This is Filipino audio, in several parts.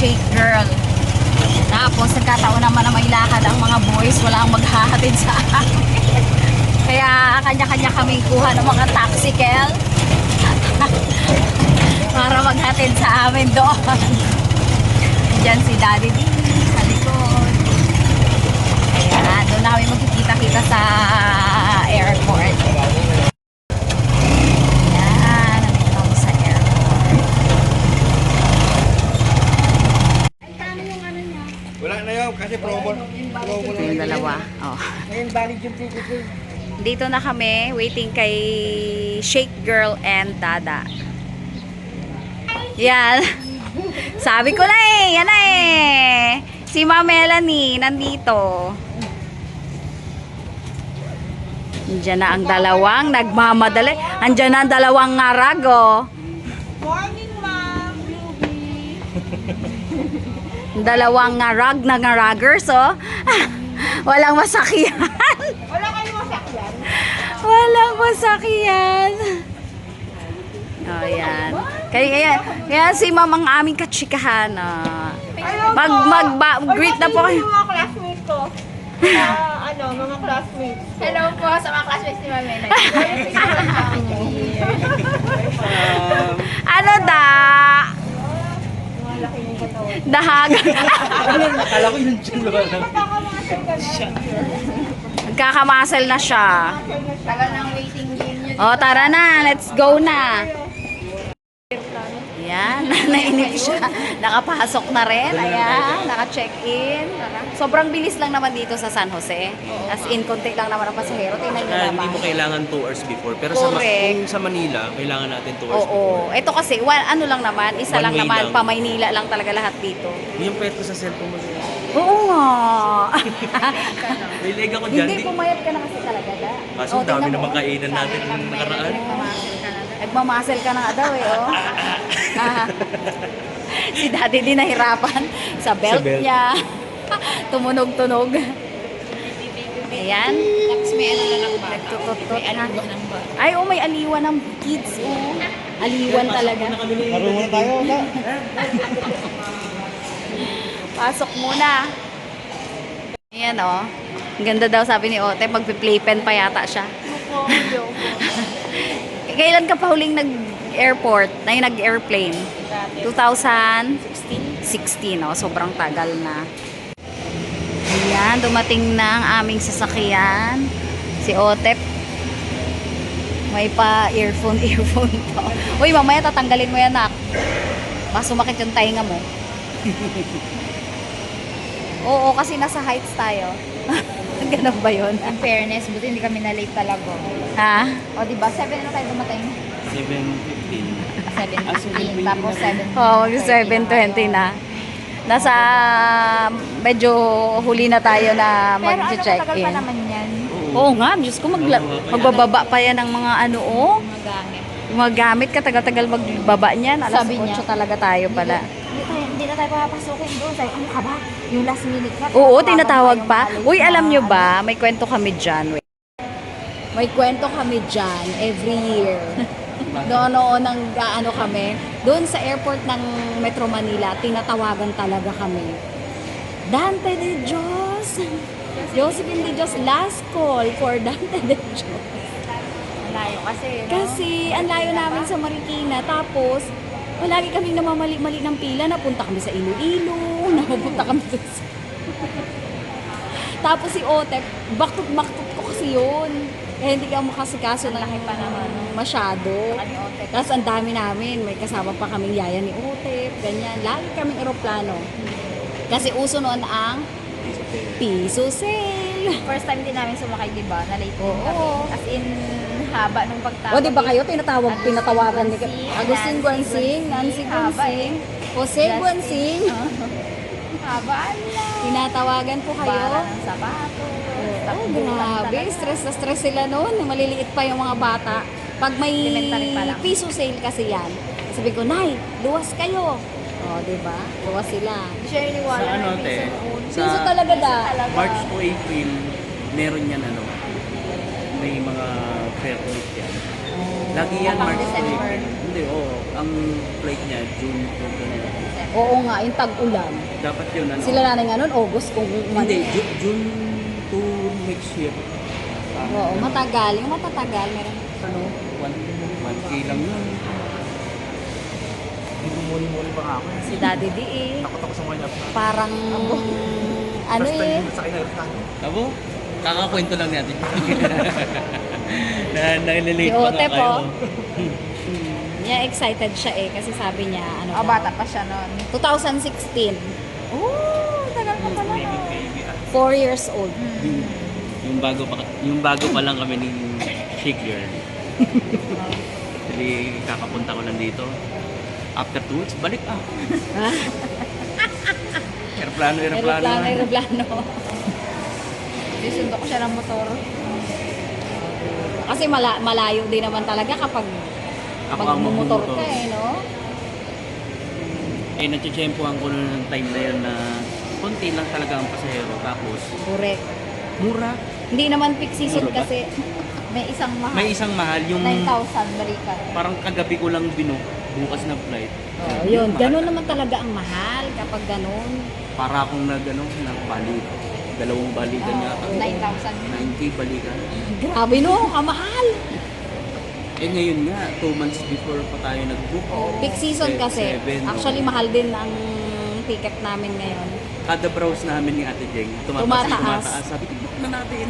shake girl. Tapos nagkataon naman na may lakad ang mga boys, wala ang maghahatid sa amin. Kaya kanya-kanya kami kuha ng mga taxicle para maghatid sa amin doon. Diyan si Daddy D sa likod. Ayan, doon na kami magkikita-kita sa airport. Ayan, nandito kami sa airport. Wala promo, promo Ito yung dalawa. Oh. Ngayon valid yung ticket ko. Dito na kami, waiting kay Shake Girl and Dada. Yan. Sabi ko na eh, yan na eh. Si Ma Melanie, nandito. Andiyan na ang dalawang nagmamadali. Andiyan na ang dalawang ngarago. Morning, ma'am. Ruby. Dalawang ngarag na ngaragers, oh. Walang masakyan. Wala kayong masakyan? Walang masakyan. Oh, yan. Kaya, kaya, kaya si ma'am ang aming katsikahan. ah. Mag, mag, ba, greet na po kayo. Mga classmates ko. Ah, ano, mga classmates. Hello po sa mga classmates ni Mami. Ano da? Dahag. Akala ko yung dyan lang. Nagkakamasel na siya. Tagal ng waiting game nyo. O, tara na. Let's go na. Ayan, nainip siya. Nakapasok na rin. Ayan, naka-check-in. Sobrang bilis lang naman dito sa San Jose. As in, konti lang naman ang pasahero. Tingnan nyo naman. hindi mo kailangan 2 hours before. Pero sa, Ma- Correct. kung sa Manila, kailangan natin 2 hours Oo. Ito kasi, one, ano lang naman, isa One lang way naman, lang. pa Maynila lang talaga lahat dito. before. Yung pet ko sa cellphone mo. Oo nga. May leg ako dyan. Hindi, Di, pumayat ka na kasi talaga da. kaso O, dami tingnan naman mo. kainan natin nung nakaraan. Nagmamasel ka na nga daw eh, oh. si daddy din nahirapan sa belt, Sa belt. niya. Tumunog-tunog. Ayan. Tapos may ano na lang ba? Nagtututot May na. ng? Ay, oh, may aliwan ng kids, oh. Aliwan talaga. Marunong na tayo. wala. Pasok muna. Ayan, oh. Ang ganda daw sabi ni Ote, magpi-playpen pa yata siya. Kailan ka pa huling nag-airport? Na yung nag-airplane? 2016. oh, sobrang tagal na. Ayan, dumating na ang aming sasakyan. Si Otep. May pa earphone, earphone to. Uy, mamaya tatanggalin mo yan, nak. Baka sumakit yung tainga mo. Oo, kasi nasa heights tayo. Ganun ba yun? In fairness, buti hindi kami na late talaga. Ha? O, di ba? 7 na tayo dumating. 7.15. 7.15. Tapos 7. Oo, oh, 7.20 na. Nasa, medyo huli na tayo na Pero ano, matagal mag-check-in. pa naman yan. Oo nga, Diyos ko, magla- magbababa pa yan ng mga ano, oh. Mga gamit. Mga gamit, katagal-tagal magbaba niyan. Alas Sabi 8 niya. talaga tayo pala. Hindi na tayo papapasukin doon. Sabi, ano ka ba? Yung last minute na. Oo, tinatawag pa. Uy, alam nyo ba, may kwento kami dyan. Wait. May kwento kami dyan every year. Noon noon nang ano kami, doon sa airport ng Metro Manila, tinatawagan talaga kami. Dante de Dios. Josephine de Dios, last call for Dante de Dios. Malayo kasi, no? Kasi ang layo namin sa Marikina. Tapos, palagi kaming namamali-mali ng pila. Napunta kami sa Iloilo. Napunta kami sa... Tapos si Otep, baktot-baktot ko kasi yun. Eh, hindi ka makasikaso ng pa naman masyado. Tapos ang dami namin, may kasama pa kaming yaya ni Otep, ganyan. Lagi kaming eroplano. Kasi uso noon ang piso sale. First time din namin sumakay, di ba? Na late din Oo. kami. As in, haba nung pagtawag. O, di ba kayo tinatawag, Agustin pinatawagan ni Guansing, Agustin Guansing, Nancy Guansing, Guansing, Jose. Guansing. Haba, ala. Tinatawagan po kayo. ng sapatos. Oh, grabe. Stress na stress sila noon. Maliliit pa yung mga bata. Pag may piso sale kasi yan, sabi ko, Nay, luwas kayo. O, oh, di ba? Luwas sila. Hindi siya niniwala Sa ano, te? Sa Piso talaga da. March to April, meron yan ano. may mga fair flight yan. Lagi yan Pang March to December. April. Hindi, oo. Ang flight niya, June to ganun. Oo nga, yung tag-ulan. Dapat yun, ano? Sila nanay nga nun, August kung man. Hindi, Ju- June to next year. Ah, Oo, matagal. Yung matatagal, meron. Ano? One, one K lang yun. Muli-muli pa nga ako. Si Daddy D eh. Takot ako sa mga nap. Parang, ano time eh. ko sa akin na Abo? Kakakwento lang natin. na nalilate pa nga po. kayo. Niya excited siya eh kasi sabi niya ano Oh, daw, bata pa siya noon. 2016 Oh, tagal pa pala no. 4 years old yung, yung bago pa yung bago pa lang kami ni Shake Girl. Jadi kakapunta ko lang dito. After two weeks, balik ah. aeroplano, aeroplano. aeroplano aeroplano Sisundo ko siya ng motor. Kasi mala, malayo din naman talaga kapag Ako ang magmumotor ka eh no Eh, natsyempohan ko noon ng time na yun na konti lang talaga ang pasahero. Tapos, correct mura. hindi naman peak season Mura ba? kasi May isang mahal. May isang mahal yung 9,000 balikan. parang kagabi ko lang binook bukas na flight. oh, Yun, mahal ganun na. naman talaga ang mahal kapag ganun Para akong nag, ano, nagbalik. Dalawang balikan yata. 9,000. 9K balikan. grabe no ang mahal Eh ngayon nga, 2 months before pa tayo nag-book. peak season Se- kasi seven, actually no? mahal din ang ticket namin ngayon Kada browse namin ni Ate Jeng, tumataas, Tumataas. tumataas. Sabi ko, book na natin.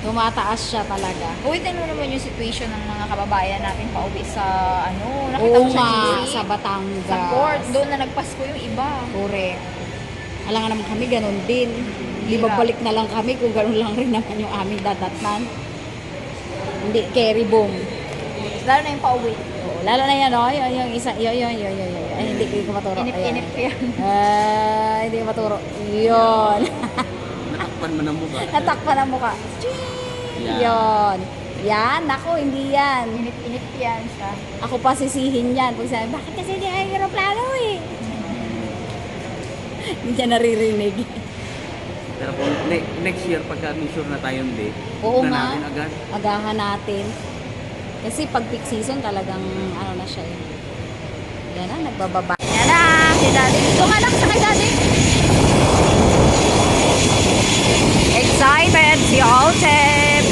tumataas siya talaga Uy, mo naman yung situation ng mga kababayan natin pauwi sa ano, nakita Oo mo sa nga, sa Batangas. sa port, doon na nagpasko yung iba. Correct. Alam nga naman kami, ganun din. Di ba balik na lang kami kung ganun lang rin naman yung aming dadatnan. Hindi, carry boom. Lalo na yung pauwi. Oo, lalo na yan, oh, yung, yung isa, yun, yun, yun, yun, yun. Ay, hindi ko maturo. Inip-inip ko yan. Ay, hindi ko maturo. Yun. Natakpan mo na mukha. Natakpan ang mukha. Yan. Yun. Yan, ako, hindi yan. Inip-inip yan siya. Ako pa sisihin yan. Pag sabi, bakit kasi hindi ay aeroplano eh? hindi niya naririnig. Pero kung ne- next year, pagka may sure na tayong date, Oo na nga. natin agad. agahan natin. Kasi pag peak season talagang ano na siya eh. Yan na, nagbababa. Yan na, si daddy. Lang sa kay daddy. Excited si Alten!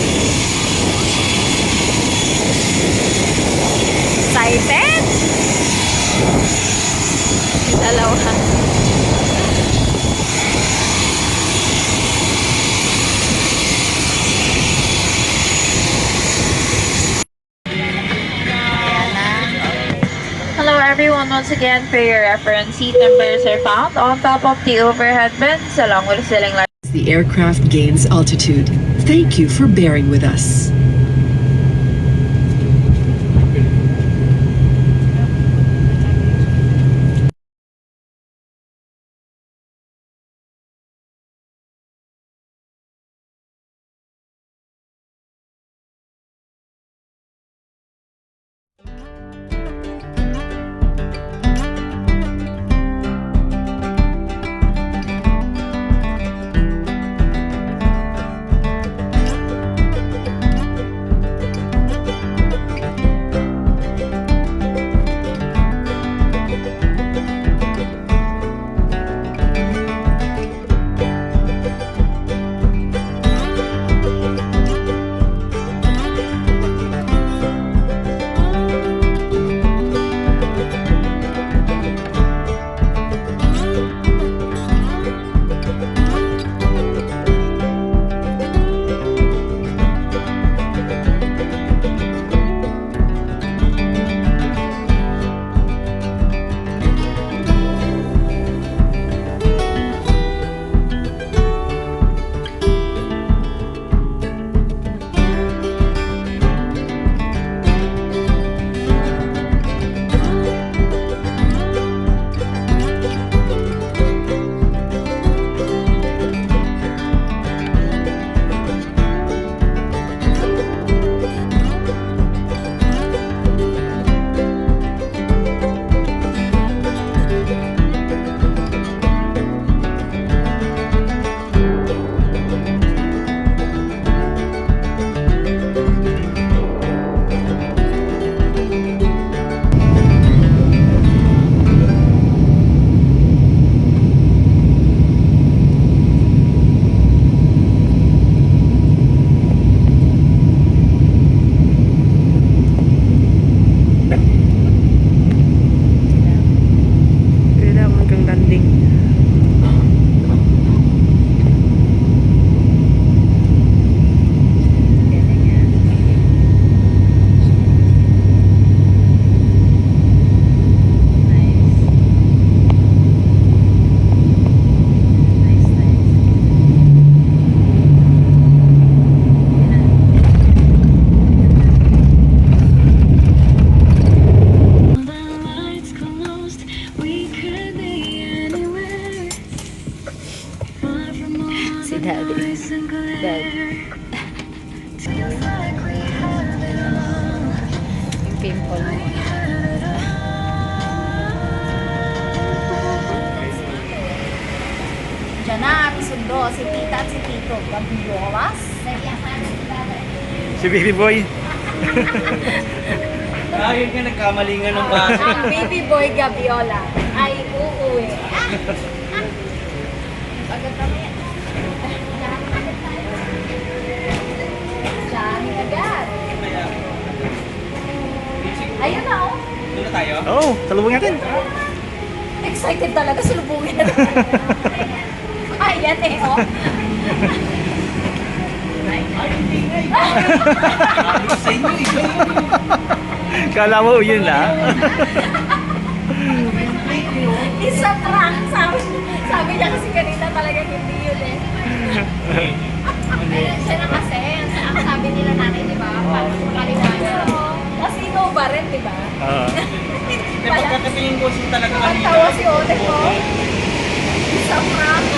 Excited? Si dalawa. Once again for your reference, seat numbers are found on top of the overhead bins along with ceiling light. the aircraft gains altitude. Thank you for bearing with us. Mo. Diyan na, sundo si tita at si tito. Gabiolas. Si Baby Boy. Ah, yun nga, nagkamali nga ng basa. Ang baby boy Gabiola ay uuwi. Pagkata mo yan. Diyan agad. Ayun na oh. Doon na tayo? Oo, oh, salubong natin. Excited talaga sulubungin na. Ayan eh oh. Kala mo yun na. Isa prank sabi, sabi niya kasi kanina talaga hindi yun eh. Siya na kasi, ang, sabi nila natin, di ba? Paano makalimutan? Kasi Nova rin, di ba? Oo. Hindi, pagkakatingin ko si talaga Ang kanina. tawa si Ote ko. Isa prank.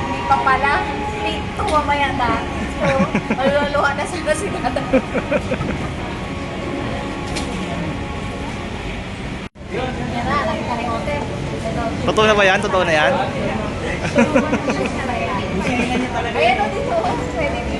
Hindi pa pala. Ito mamaya na. So, maluluha na sana si Dada. Yan na, Ote. Ito, Totoo na ba yan? Totoo na yan? Ayan o dito. Pwede dito.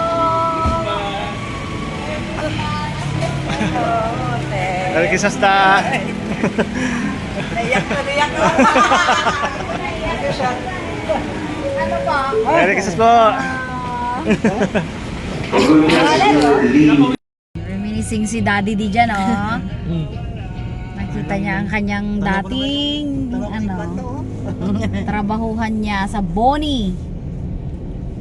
Merry Christmas ta. Ano ba? Merry Christmas po. Reminiscing si Daddy di dyan, oh. Nakita niya ang kanyang dating, ano, trabahuhan niya sa Bonnie.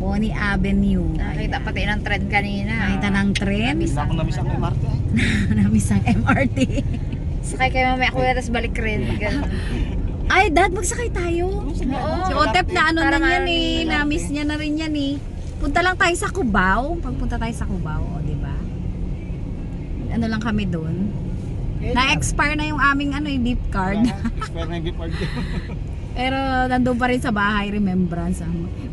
Bonnie Avenue. Nakita pati ng trend kanina. Nakita ng tren. Wala akong namiss MRT. Namiss ang MRT. Sakay kayo mamaya kuya, tapos balik rin. Ganun. Ay, Dad, magsakay tayo. Oo. Si Otep na ano na Para yan maraming eh. Na-miss niya na rin yan eh. Punta lang tayo sa Cubao. Pagpunta tayo sa Cubao, o, di ba? Ano lang kami doon. Na-expire na yung aming ano, yung beep card. Expire na yung gift card. Pero nandun pa rin sa bahay, remembrance. ah.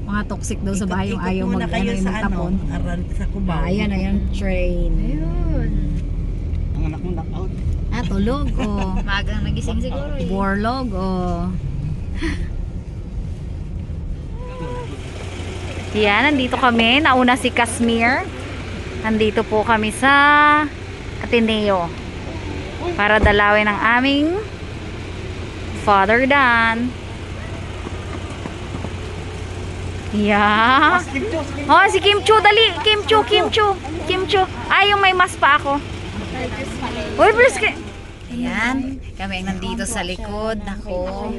Mga toxic daw sa bahay yung ayaw mag ano, yung magtapon. Aran sa Cubao. Ah, ayan, ayan, train. Ayun. Knockout. Ah, tulog, oh. Magang nagising siguro eh. Borlog, oh. Yan, nandito kami. Nauna si Kasmir. Nandito po kami sa Ateneo. Para dalawin ang aming Father Dan. Yeah. Oh, si Kim Chu, dali. Kim Chu, Kim Chu. Kim Chu. Ay, yung may mas pa ako. Uy, please. Ayan, kami ang nandito sa likod. Nako,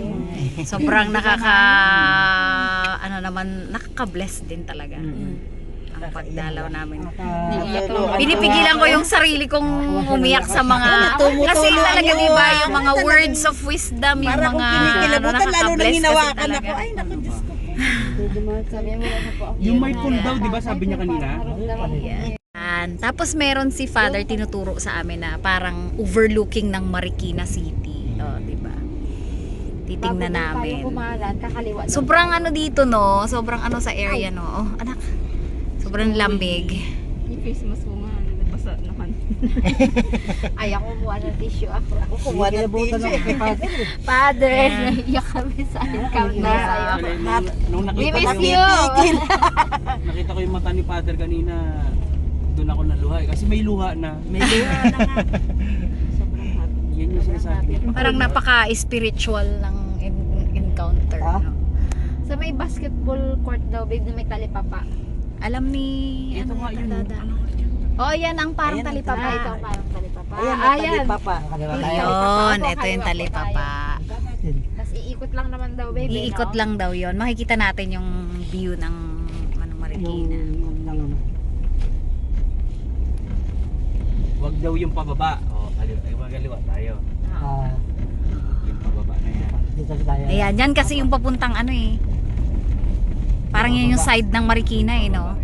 sobrang nakaka, ano naman, nakaka-bless din talaga. Ang pagdalaw namin. Pinipigilan ko yung sarili kong umiyak sa mga, kasi talaga di ba, yung mga words of wisdom, yung Para kung mga, ano, nakaka-bless kasi talaga. Ay, naku, Diyos ko. Yung may pool daw, di ba sabi niya kanina? Yan. Tapos meron si Father tinuturo sa amin na parang overlooking ng Marikina City. Oh, 'di ba? Titingnan namin. Sobrang ano dito no, sobrang ano sa area no. Oh, anak. Sobrang face mask mo nga, nabasa naman. Ay, ako buwan ng tissue ako. Kukuha na tissue. Padre, naiyak kami sa account na sa'yo. Nung We nakita, miss you! nakita ko yung mata ni Father kanina, doon ako naluha eh. Kasi may luha na. May luha na nga. Yan yung sinasabi niya. Parang napaka-spiritual ng en- encounter. Ah? No? Sa may basketball court daw, babe, na may talipapa. Alam ni Ito ano nga yun. Ano yun? Oh, yan ang parang Ayan, talipapa. Ah, ito ang parang talipapa. Ayan, Ah, natali yan. pa pa. Kaliwa tayo. Ayun, ito yung talipapa. Tapos iikot lang naman daw, babe. Iikot no? lang daw yon. Makikita natin yung view ng ano, Marikina. Marikina. Yung, lang, ano. Wag daw yung pababa. O, kaliwa, ay, wag kaliwa tayo. Ah, Yung pababa na yan. dito tayo. Ayan, yan kasi yung papuntang ano eh. Parang yun yung side ng Marikina eh, no?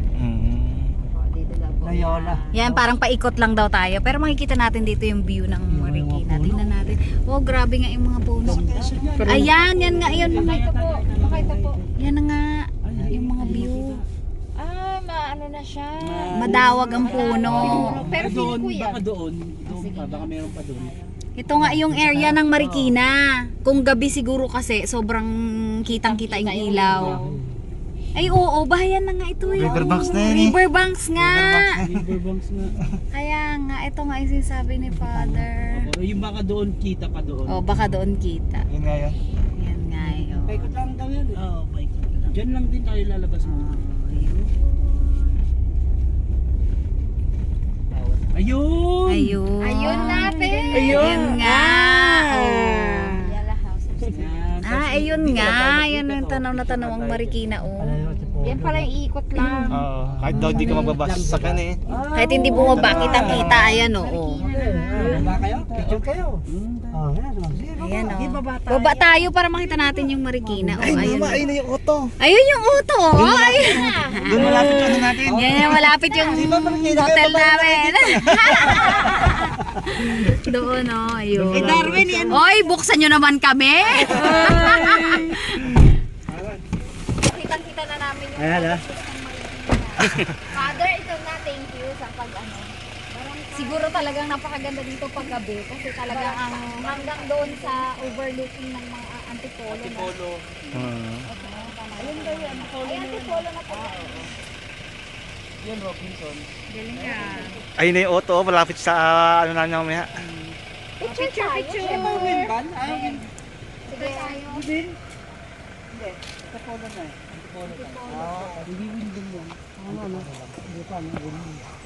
Dito daw po. Loyola. Yan, parang paikot lang daw tayo. Pero makikita natin dito yung view ng Marikina. Tingnan natin. Oh, grabe nga yung mga puno. Ayan, yan nga yun. Pakita po. Pakita po. Yan na nga. Yung mga view. Ah, maano na siya. Madawag ang puno. Pero doon, feeling ko yan. baka doon. Doon pa, baka meron pa doon. Ito nga yung area ng Marikina. Kung gabi siguro kasi sobrang kitang-kita yung ilaw. Ay oo, bahayan na nga ito eh. Riverbanks na yan eh. Riverbanks nga. Riverbanks na. Kaya nga, ito nga yung sinasabi ni Father. Yung baka doon, kita pa doon. Oh, baka doon kita. Yun nga yun. Yan nga eh. oh. Paikot lang daw yan. eh. Oo, paikot lang. Diyan lang din tayo lalabas mo. Ayun! Ayun. Ayun natin. Ayun nga. Oh. Yala House. Ah, ayun nga. Yan yung tanaw na tanaw ang Marikina. Oh. Yan pala yung ikot lang. Oo. Kahit daw di ka magbabasa sa kan eh. Kahit hindi bumaba, kitang-kita. Ayan. Ah, Baba kayo? Picture kayo? Oh, yan. Sige, baba. Ayan oh. baba tayo. Baba tayo para makita natin yung Marikina. Oh, ayun. Ayun na yung auto. Ayun yung auto. Oh, ayun. Doon malapit yung ano natin. Yan yung malapit yung hotel namin. Doon oh, ayun. Eh, Darwin, yan. Oy, buksan nyo naman kami. Kitang-kita na namin yung Ayan, ah. Father, ito na. Thank you sa pag ano. Siguro talagang napakaganda dito pag gabi kasi talagang ang hanggang doon sa overlooking ng mga antipolo. No? Polo. Ayun ba yun? Antipolo Ay, antipolo na po. Yan, Robinson. Galing ka. Ayun na yung auto. Malapit sa ano na niya mamaya. Picture, picture, picture. Ano ba win ban? Ah, win. Sige tayo. Win? Hindi. Sa polo na eh. Sa polo tayo. Ah, hindi win din yan. Ano, ano? Hindi pa, ano, win.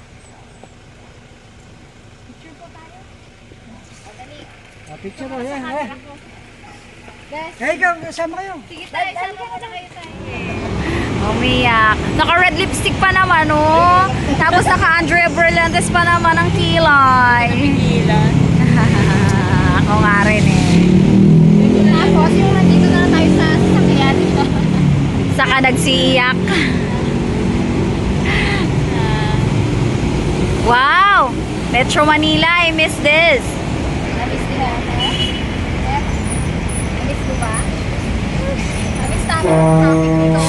Ah, picture mo, yan, eh. Eh, ikaw, kasama kayo. Sige tayo. Saan ka na kayo tayo? Umiyak. Naka-red lipstick pa naman, oh. Tapos naka-Andrea Berlantes pa naman ang kilay. Ako nga rin eh. Tapos yung nandito na tayo sa sasakyan. Saka nagsiiyak. Wow! Metro Manila, I miss this. Namiss ko ba? Namiss ko ba? Namiss namin ang traffic dito. Kasi hindi niya namiss. Yan. Ang namiss niya ang Toro. Kaya namiss ko. Sabi kakain muna kami dahil bago nagutom na.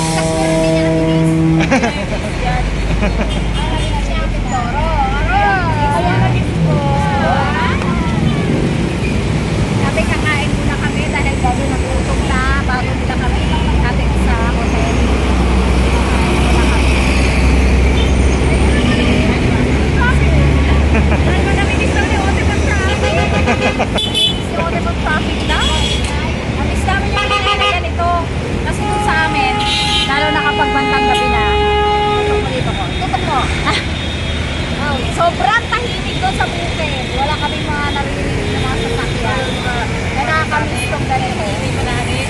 Ano namimiss daw ni Ote pag traffic? Si Ote pag traffic daw? Namiss namin yung mga na ganito. Kasi kung sa amin, lalo na kapag bandang gabi na, tutok mo dito ko. Tutok mo. Oh, sobrang tahimik doon sa bukid. Wala kaming mga naririnig na mga sasakyan. Kaya nakakamiss tong ganito. Hindi mo namin?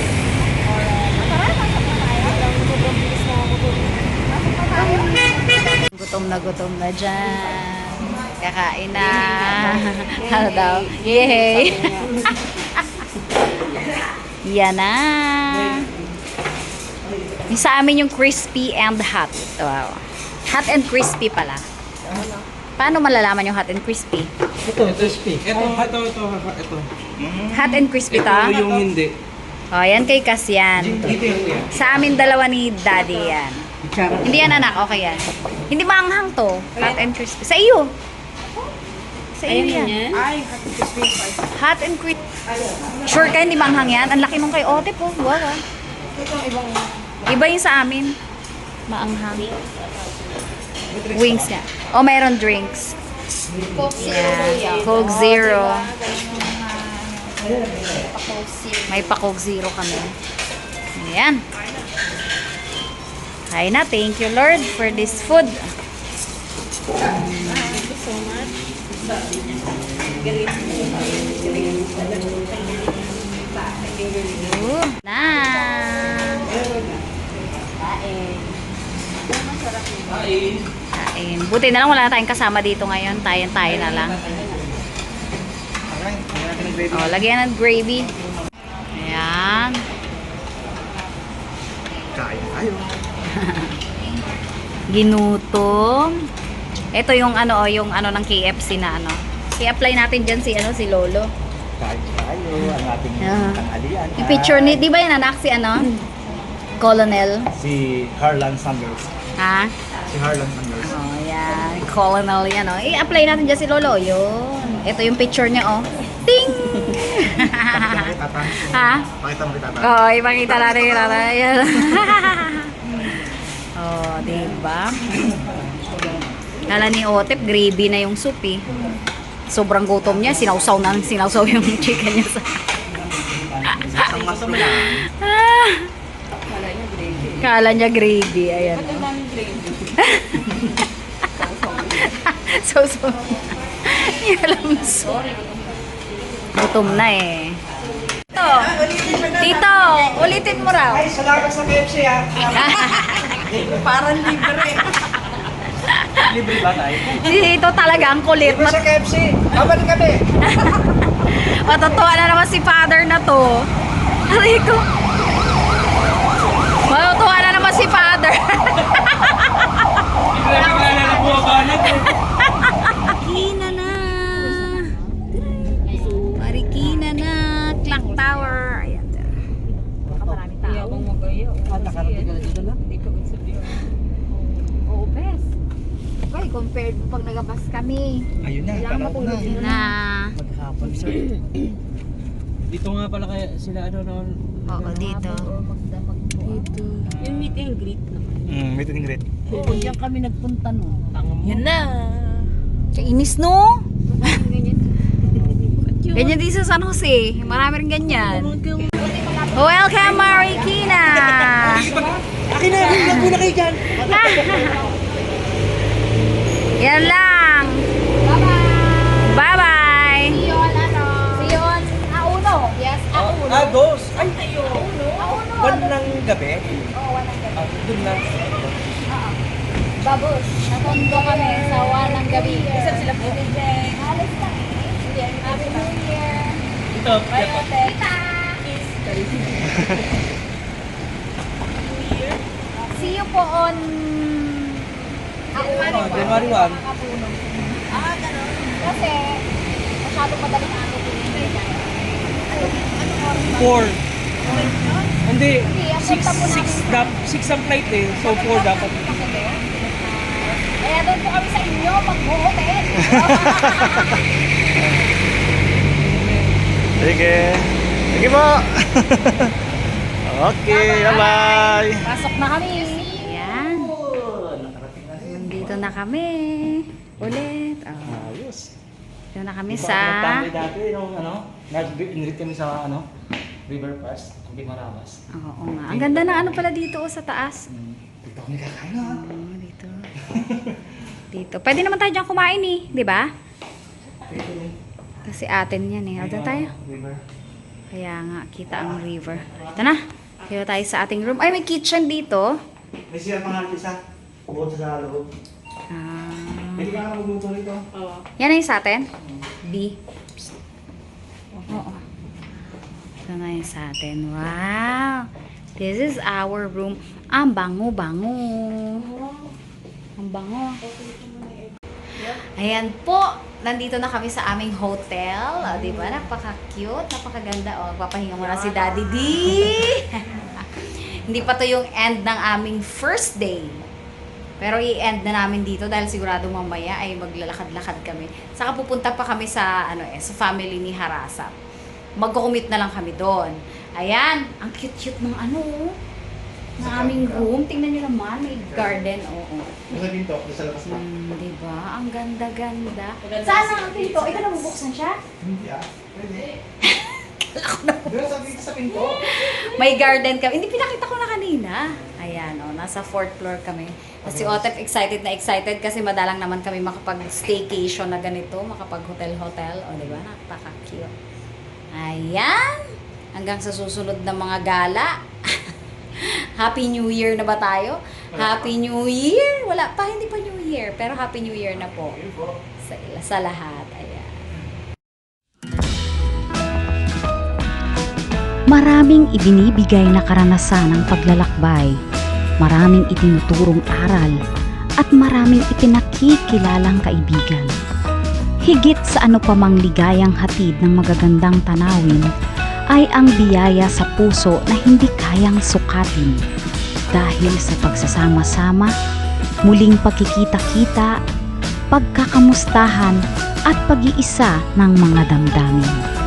Gutom na gutom na dyan. Kakain na. ano daw? Yay! Yan na. Yung sa amin yung crispy and hot. Wow. Hot and crispy pala. Paano malalaman yung hot and crispy? Ito, crispy. Ito, ito, ito, ito. Hot and crispy ta? Ito yung hindi. Oh, yan kay Kas yan. Dito yung yan. Sa amin dalawa ni Daddy yan. Hindi yan anak, okay yan. Hindi maanghang to. Hot and crispy. Sa iyo. Sa iyo yan. Ay, crispy. Hot and crispy. Sure ka hindi maanghang yan? Ang laki nung kay Ote po. Wow ah. Iba yung sa amin. Maanghang. Wings nga. O, mayroon drinks. Coke Zero. Yeah. Coke Zero. May pa Coke Zero kami. Ayan. Kain na. Thank you, Lord, for this food. Ooh, na. Kain. Kain. Buti na lang wala na tayong kasama dito ngayon. Tayo-tayo na lang. Okay, lagyan ng gravy. Ayan. Kain tayo. Ginutom. Ito yung ano, oh, yung ano ng KFC na ano. I-apply natin dyan si ano, si Lolo. Kain tayo. Ang ating Ah. tanghalian. I-picture ni, di ba yan anak si ano? Colonel. Si Harlan Sanders. Ha? Si Harlan Sanders. Oh, yan. Colonel yan, oh. I-apply natin dyan si Lolo. Yun. Ito yung picture niya, oh. Ting! Ha? Pakita mo Tata. Oo, oh, ipakita natin yung Tata. Yan. oh, diba? Kala ni Otep, gravy na yung soup, eh. Sobrang gutom niya. Sinawsaw na sinawsaw yung chicken niya sa... Isang maso lang. Ah! Kala niya gravy. Ayan. So, so. Hindi alam so. Gutom na eh. Tito, Tito, ulitin mo raw. Ay, salamat sa KFC ha. Parang libre. Libre ba tayo? Si Tito talaga ang kulit. Libre sa KFC. Babalik kami. matutuwa na naman si father na to. Aray ko. Matutuwa na naman si father. Bigla-bigla na lang buwa banat eh. Marikina na. Marikina na. Clock Tower. Ayan. Baka marami tao. Nakarating ka na dito na? Oo, bes. Okay, compared mo pag nagabas kami. Ayun na. Kailangan matulog na. yun. Na. Maghapon, sir. Dito nga pala kaya sila ano noon. Oo, dito. Dito. Yung meet and greet na. Mm, meet and greet. Oo, diyan kami nagpunta no. Yun na. Kainis no? Ganyan din sa San Jose. Marami rin ganyan. Welcome, Marikina! Akin na, vlog mo na kayo dyan. Yan lang. Bye-bye! Bye-bye! See you on ano? See you on Auno. Yes, Auno. Ah, dos. Ay, Auno. one ng gabi. Oo, walang gabi. Ah, dun lang. Babush. Natondo kami sa walang gabi. Isa sila po. Halos kami. Happy New Year. Ito, Bye, ate. Kita. See you po on Oh, January 1. Ah, ganun. Kasi, masyadong madaling ano po. Ano, anong oras ba? Four. Hindi, Hindi, ang six, punta po six, namin- dap, six ang flight eh. So, four dapat. Kasi doon. Kaya doon po kami sa inyo, mag-hotel. Sige. Sige po. okay, bye-bye. Pasok na kami. Na kami. Ulit. Oh. Ayos. Dito na kami sa... nagtambay dati nung ano, nag-inrit kami sa ano, River Pass, hindi marawas. Oo nga. Ang ganda na ano pala dito oh, sa taas. Dito kami kakain na. Oo, dito. dito. Pwede naman tayo dyan kumain eh. Di ba? Kasi atin yan eh. Dyan tayo. River. Kaya nga, kita ang river. Ito na. Dito tayo sa ating room. Ay, may kitchen dito. May siya mga isa. Bukod sa loob. Ah. Pwede ka na magluto rito. Yan na yung sa atin? B. Oo. Ito na yung sa atin. Wow! This is our room. Ang bango-bango. Ang bango. Ayan po. Nandito na kami sa aming hotel. O, di ba? Napaka-cute. Napakaganda. O, papahinga muna si Daddy D. Hindi pa to yung end ng aming first day. Pero i-end na namin dito dahil sigurado mamaya ay maglalakad-lakad kami. Saka pupunta pa kami sa ano eh, sa family ni Harasa. Magko-commit na lang kami doon. Ayan, ang cute-cute ng ano oh, ng aming room. Tingnan niyo naman, may garden. Oo. Nasa pinto, nasa labas na. Hmm, di ba? Ang ganda-ganda. Saan ang pinto? Ito nabubuksan siya? Hindi ah. Pwede. Doon sa dito sa pinto. May garden kami. Hindi, pinakita ko na kanina. Ayan, oh, nasa fourth floor kami. Tapos si Otep excited na excited kasi madalang naman kami makapag-staycation na ganito, makapag-hotel-hotel. O, di ba? Napaka-cute. Ayan! Hanggang sa susunod na mga gala. Happy New Year na ba tayo? Happy New Year! Wala pa, hindi pa New Year. Pero Happy New Year na po. Sa, sa lahat. Ayan. Maraming ibinibigay na karanasan ng paglalakbay, maraming itinuturong aral, at maraming ipinakikilalang kaibigan. Higit sa ano pa mang ligayang hatid ng magagandang tanawin, ay ang biyaya sa puso na hindi kayang sukatin. Dahil sa pagsasama-sama, muling pagkikita-kita, pagkakamustahan, at pag-iisa ng mga damdamin.